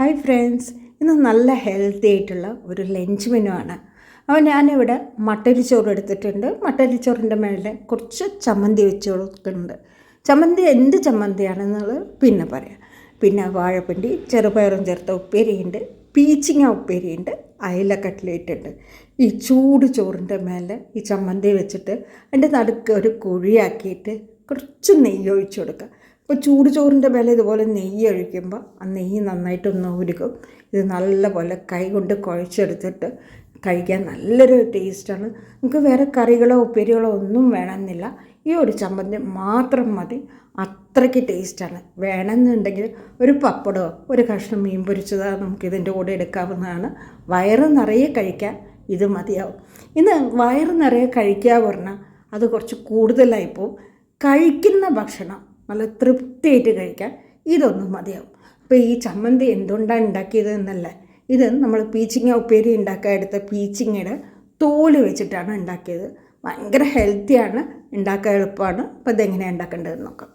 Hi friends ഇന്ന് നല്ല healthy ആയിട്ടുള്ള ഒരു ലഞ്ച് മെനു ആണ്. അപ്പോൾ ഞാനിവിടെ മട്ടരിച്ചോറ് എടുത്തിട്ടുണ്ട്. മട്ടരി മട്ടരിച്ചോറിന്റെ മേലെ കുറച്ച് ചമ്മന്തി വെച്ച് കൊടുക്കുന്നുണ്ട് ചമ്മന്തി എന്ത് ചമ്മന്തിയാണെന്നുള്ളത് പിന്നെ പറയാം. പിന്നെ വാഴപ്പിണ്ടി ചെറുപയറും ചേർത്ത ഉപ്പേരിയുണ്ട് പീച്ചിങ്ങ ഉപ്പേരിയുണ്ട് അയല കട്ട്ലേറ്റ് ഉണ്ട് ഈ ചൂട് ചോറിന്റെ മേലെ ഈ ചമ്മന്തി വെച്ചിട്ട് അതിന്റെ നടുക്ക് ഒരു കുഴിയാക്കിയിട്ട് കുറച്ച് നെയ്യ് ഒഴിച്ചു കൊടുക്കുക. അപ്പോൾ ചൂട് ചോറിന്റെ മേലെ ഇതുപോലെ നെയ്യ് ഒഴിക്കുമ്പോൾ ആ നെയ്യ് നന്നായിട്ടൊന്ന് ഉരുക്കും. ഇത് നല്ലപോലെ കൈ കൊണ്ട് കുഴച്ചെടുത്തിട്ട് കഴിക്കാൻ നല്ലൊരു ടേസ്റ്റാണ്. നമുക്ക് വേറെ കറികളോ ഉപ്പേരികളോ ഒന്നും വേണമെന്നില്ല. ഈ ഒരു ചമ്മന്തി മാത്രം മതി. അത്രയ്ക്ക് ടേസ്റ്റാണ്. വേണമെന്നുണ്ടെങ്കിൽ ഒരു പപ്പടമോ ഒരു കഷ്ണം മീൻ പൊരിച്ചതോ നമുക്ക് ഇതിന്റെ കൂടെ എടുക്കാവുന്നതാണ്. വയറ് നിറയെ കഴിക്കാൻ ഇത് മതിയാവും. ഇന്ന് വയറ് നിറയെ കഴിക്കുക പറഞ്ഞാൽ അത് കുറച്ച് കൂടുതലായിപ്പോൾ കഴിക്കുന്ന ഭക്ഷണം നല്ല തൃപ്തിയായിട്ട് കഴിക്കാൻ ഇതൊന്നും മതിയാവും. അപ്പോൾ ഈ ചമ്മന്തി എന്തുകൊണ്ടാണ് ഉണ്ടാക്കിയത് എന്നല്ല. ഇത് നമ്മൾ പീച്ചിങ്ങ ഉപ്പേരി ഉണ്ടാക്കാൻ എടുത്ത പീച്ചിങ്ങയുടെ തോൽ വെച്ചിട്ടാണ് ഉണ്ടാക്കിയത്. ഭയങ്കര ഹെൽത്തിയാണ് ഉണ്ടാക്കാൻ എളുപ്പമാണ്. അപ്പോൾ ഇതെങ്ങനെയാണ് ഉണ്ടാക്കേണ്ടതെന്ന് നോക്കാം.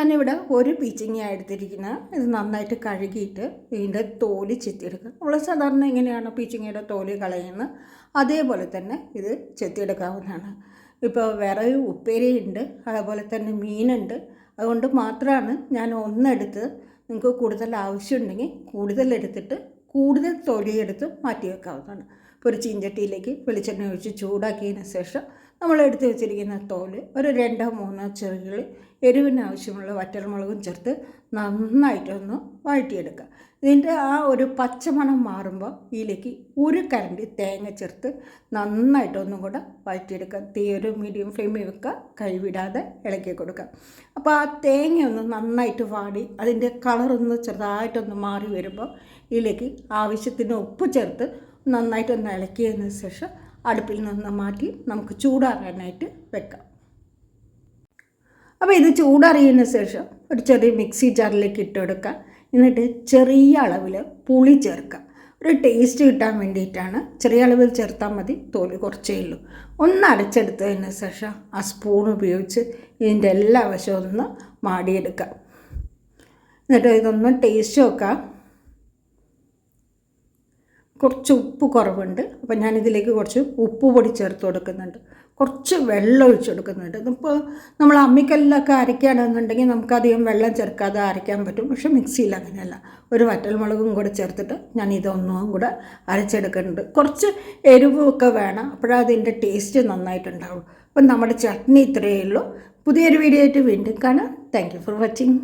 ഞാനിവിടെ ഒരു പീച്ചിങ്ങയാണ് എടുത്തിരിക്കുന്നത് ഇത് നന്നായിട്ട് കഴുകിയിട്ട് ഇതിന്റെ തോൽ ചെത്തിയെടുക്കുക. നമ്മൾ സാധാരണ എങ്ങനെയാണ് പീച്ചിങ്ങയുടെ തോൽ കളയുന്നത് അതേപോലെ തന്നെ ഇത് ചെത്തിയെടുക്കാവുന്നതാണ്. ഇപ്പോൾ വേറെ ഉപ്പേരിയുണ്ട് അതുപോലെ തന്നെ മീനുണ്ട്. അതുകൊണ്ട് മാത്രമാണ് ഞാൻ ഒന്നെടുത്ത് നിങ്ങൾക്ക് കൂടുതൽ ആവശ്യമുണ്ടെങ്കിൽ കൂടുതൽ എടുത്തിട്ട് കൂടുതൽ തൊലിയെടുത്ത് മാറ്റി വെക്കാവുന്നതാണ് ഇപ്പോൾ ഒരു ചീഞ്ചട്ടിയിലേക്ക് വെളിച്ചെണ്ണ ഒഴിച്ച് ചൂടാക്കിയതിന് ശേഷം നമ്മൾ എടുത്തു വെച്ചിരിക്കുന്ന തോൽ ഒരു രണ്ടോ മൂന്നോ ചെറുകിളി എരിവിന് ആവശ്യമുള്ള വറ്റൽമുളകും ചേർത്ത് നന്നായിട്ടൊന്ന് വഴറ്റിയെടുക്കുക. ഇതിന്റെ ആ ഒരു പച്ചമണം മാറുമ്പോൾ ഇതിലേക്ക് ഒരു കരണ്ടി തേങ്ങ ചേർത്ത് നന്നായിട്ടൊന്നും കൂടെ വഴറ്റിയെടുക്കുക. തീ ഒരു മീഡിയം ഫ്ലെയിമിൽ വെക്കുക കൈവിടാതെ ഇളക്കി കൊടുക്കുക. അപ്പോൾ ആ തേങ്ങയൊന്ന് നന്നായിട്ട് വാടി അതിന്റെ കളറൊന്ന് ചെറുതായിട്ടൊന്ന് മാറി വരുമ്പോൾ ഇതിലേക്ക് ആവശ്യത്തിന് ഉപ്പ് ചേർത്ത് നന്നായിട്ടൊന്ന് ഇളക്കിയതിന് ശേഷം അടുപ്പിൽ നിന്ന് മാറ്റി നമുക്ക് ചൂടാറാനായിട്ട് വെക്കാം. അപ്പോൾ ഇത് ചൂടറിയതിന് ശേഷം ഒരു ചെറിയ മിക്സി ജാറിലേക്ക് ഇട്ടെടുക്കുക എന്നിട്ട് ചെറിയ അളവിൽ പുളി ചേർക്കുക ഒരു ടേസ്റ്റ് കിട്ടാൻ വേണ്ടിയിട്ടാണ് ചെറിയ അളവിൽ ചേർത്താൽ മതി തോൽ കുറച്ചേ ഉള്ളൂ. ഒന്ന് അടച്ചെടുത്തതിന് ശേഷം ആ സ്പൂൺ ഉപയോഗിച്ച് ഇതിന്റെ എല്ലാ വശവും ഒന്ന് മാടിയെടുക്കുക എന്നിട്ട് ഇതൊന്ന് ടേസ്റ്റ് നോക്കാം. കുറച്ച് ഉപ്പ് കുറവുണ്ട്. അപ്പോൾ ഞാനിതിലേക്ക് കുറച്ച് ഉപ്പ് പൊടി ചേർത്ത് കൊടുക്കുന്നുണ്ട്. കുറച്ച് വെള്ളം ഒഴിച്ച് കൊടുക്കുന്നുണ്ട്. ഇപ്പോൾ നമ്മൾ അമ്മിക്കല്ലൊക്കെ അരയ്ക്കുകയാണെന്നുണ്ടെങ്കിൽ നമുക്കധികം വെള്ളം ചേർക്കാതെ അരയ്ക്കാൻ പറ്റും. പക്ഷേ മിക്സിയിൽ അങ്ങനെയല്ല. ഒരു വറ്റൽമുളകും കൂടെ ചേർത്തിട്ട് ഞാൻ ഇതൊന്നും കൂടെ അരച്ചെടുക്കുന്നുണ്ട്. കുറച്ച് എരിവൊക്കെ വേണം. അപ്പോഴതിന്റെ ടേസ്റ്റ് നന്നായിട്ടുണ്ടാവും അപ്പം നമ്മുടെ ചട്നി ഇത്രയേ ഉള്ളൂ. പുതിയൊരു വീഡിയോ ആയിട്ട് വീണ്ടും കാണാം. Thank you for watching